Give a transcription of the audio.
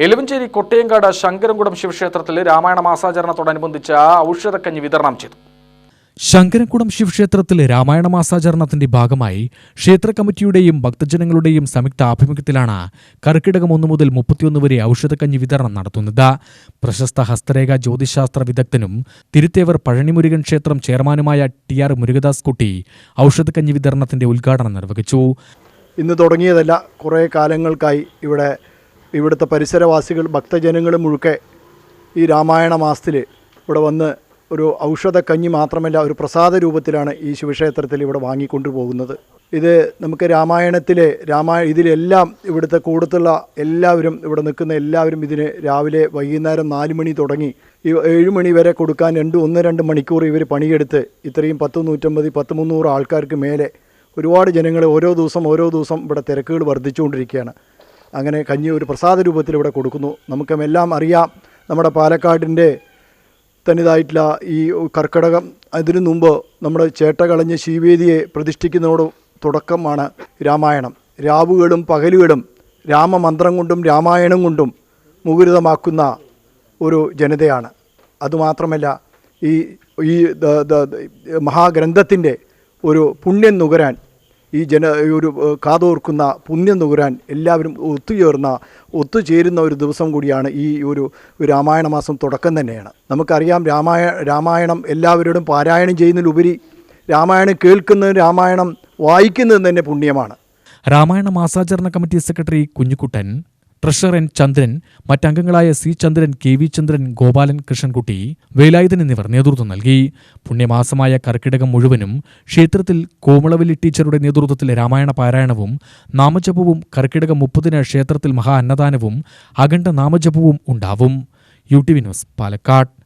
എലുവഞ്ചേരി കൊട്ടയങ്കാട് ശങ്കരംകുടം ശിവക്ഷേത്രത്തിൽ രാമായണ മാസാചരണത്തോടനുബന്ധിച്ച് ഔഷധക്കഞ്ഞി വിതരണം ചെയ്തു. ശങ്കരംകുടം ശിവക്ഷേത്രത്തിലെ രാമായണ മാസാചരണത്തിന്റെ ഭാഗമായി ക്ഷേത്ര കമ്മിറ്റിയുടെയും ഭക്തജനങ്ങളുടെയും സംയുക്ത ആഭിമുഖ്യത്തിലാണ് കർക്കിടകം ഒന്നു മുതൽ മുപ്പത്തിയൊന്ന് വരെ ഔഷധക്കഞ്ഞി വിതരണം നടത്തുന്നത്. പ്രശസ്ത ഹസ്തരേഖ ജ്യോതിശാസ്ത്ര വിദഗ്ധനും തിരുത്തേവർ പഴനിമുരുകൻ ക്ഷേത്രം ചെയർമാനുമായ ടി ആർ മുരുകദാസ് കുട്ടി ഔഷധക്കഞ്ഞി വിതരണത്തിന്റെ ഉദ്ഘാടനം നിർവഹിച്ചു. ഇന്ന് തുടങ്ങിയതല്ല കുറേ കാലങ്ങൾക്കായി ഇവിടെ ഇവിടുത്തെ പരിസരവാസികൾ ഭക്തജനങ്ങൾ മുഴുക്കെ ഈ രാമായണ മാസത്തിൽ ഇവിടെ വന്ന് ഒരു ഔഷധ കഞ്ഞി മാത്രമല്ല ഒരു പ്രസാദ രൂപത്തിലാണ് ഈ ശിവക്ഷേത്രത്തിൽ ഇവിടെ വാങ്ങിക്കൊണ്ടുപോകുന്നത് ഇത് നമുക്ക് രാമായണത്തിലെ രാമായ ഇതിലെല്ലാം ഇവിടുത്തെ കൂടത്തുള്ള എല്ലാവരും ഇവിടെ നിൽക്കുന്ന എല്ലാവരും ഇതിന് രാവിലെ വൈകുന്നേരം നാല് മണി തുടങ്ങി ഈ ഏഴ് മണി വരെ കൊടുക്കാൻ രണ്ട് ഒന്ന് രണ്ട് മണിക്കൂർ ഇവർ പണിയെടുത്ത് ഇത്രയും പത്ത് നൂറ്റമ്പത് പത്ത് മുന്നൂറ് ആൾക്കാർക്ക് മേലെ ഒരുപാട് ജനങ്ങൾ ഓരോ ദിവസം ഓരോ ദിവസം ഇവിടെ തിരക്കുകൾ വർദ്ധിച്ചുകൊണ്ടിരിക്കുകയാണ്. അങ്ങനെ കഞ്ഞി ഒരു പ്രസാദ രൂപത്തിൽ ഇവിടെ കൊടുക്കുന്നു. നമുക്കെല്ലാം അറിയാം നമ്മുടെ പാലക്കാടിന്റെ തനിതായിട്ടുള്ള ഈ കർക്കിടകം അതിനു മുമ്പ് നമ്മുടെ ചേട്ടകളഞ്ഞ് ശ്രീവേദിയെ പ്രതിഷ്ഠിക്കുന്നതോട് തുടക്കമാണ് രാമായണം. രാവുകളും പകലുകളും രാമമന്ത്രം കൊണ്ടും രാമായണം കൊണ്ടും മുഖരിതമാക്കുന്ന ഒരു ജനതയാണ്. അതുമാത്രമല്ല ഈ ഈ മഹാഗ്രന്ഥത്തിന്റെ ഒരു പുണ്യം നുകരാൻ ഈ ജന ഒരു കാതോർക്കുന്ന പുണ്യം നുകരാൻ എല്ലാവരും ഒത്തുചേർന്ന ഒത്തുചേരുന്ന ഒരു ദിവസം കൂടിയാണ് ഈ ഒരു ഒരു രാമായണ മാസം തുടക്കം തന്നെയാണ്. നമുക്കറിയാം രാമായ രാമായണം എല്ലാവരോടും പാരായണം ചെയ്യുന്നതിലുപരി രാമായണം കേൾക്കുന്നത് രാമായണം വായിക്കുന്നത് തന്നെ പുണ്യമാണ്. Ramayana മാസാചരണ committee secretary Kunjukuttan treasurer N Chandran മറ്റംഗങ്ങളായ C Chandran K V Chandran Gopalan Krishnankutty Velayudhan എന്നിവർ നേതൃത്വം നൽകി. പുണ്യമാസമായ കർക്കിടകം മുഴുവനും ക്ഷേത്രത്തിൽ കോമളവല്ലി ടീച്ചറുടെ നേതൃത്വത്തിൽ രാമായണ പാരായണവും നാമജപവും കർക്കിടകം മുപ്പതിന് ക്ഷേത്രത്തിൽ മഹാ അന്നദാനവും അഖണ്ഡ നാമജപവും ഉണ്ടാവും. U T V news Palakkad.